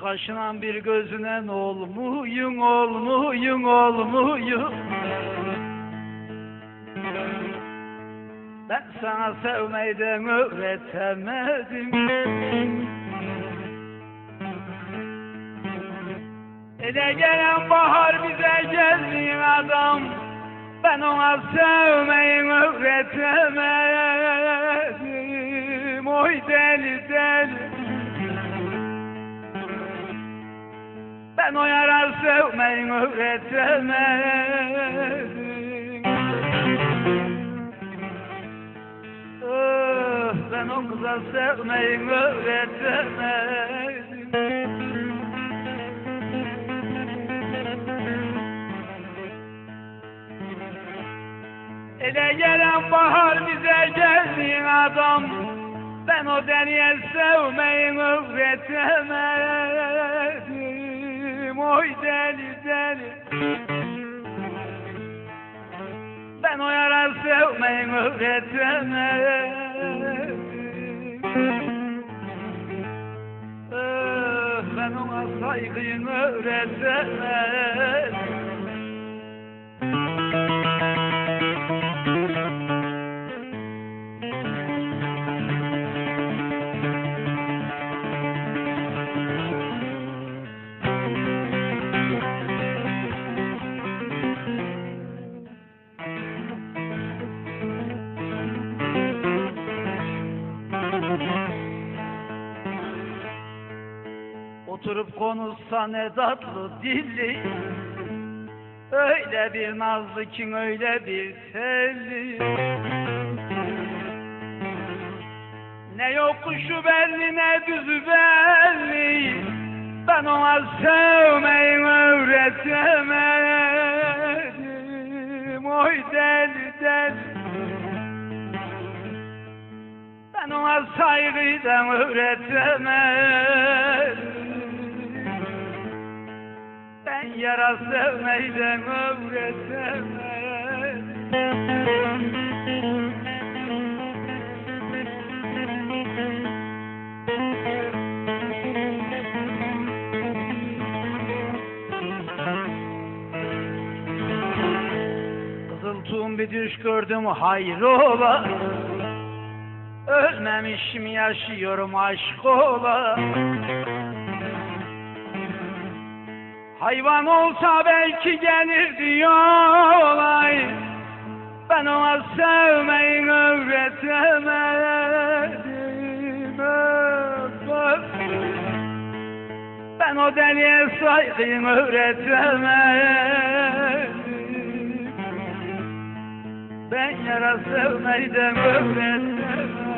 kaşınan bir gözüne ne olmuyun olmuyun olmuyun Ben sana sevmeyden öğretemedim. Ele gelen bahar bize geldiğin adam. Ben ona sevmeyi öğretemedim. Oy deli deli Ben o yarar sevmeyi öğretemedim Oh, ben o kıza sevmeyi öğretemedim Ele gelen bahar bize geldiğin adam. Ben o deliye sevmeyi öğretemedim Oy deli deli. Ben o yarar sevmeyi öğretemedim Ah, Ben ona saygıyı öğretemedim Oturup konuşsa ne tatlı dilli. Öyle bir nazlı ki öyle bir telli Ne yokuşu belli ne düzü belli. Ben ona sevmeyi öğretemedim. Oy deli deli. Ben ona saygıdan öğretemedim yara sevmeyden öğretemedim Kızıltuğum bir düş gördüm hayrola Ölmemişim yaşıyorum aşk ola Hayvan olsa belki gelirdi yolay Ben ona sevmeyi öğretemedim öp. Ben o deliye saygıyı öğretemedim Ben yara sevmeyden öğretemedim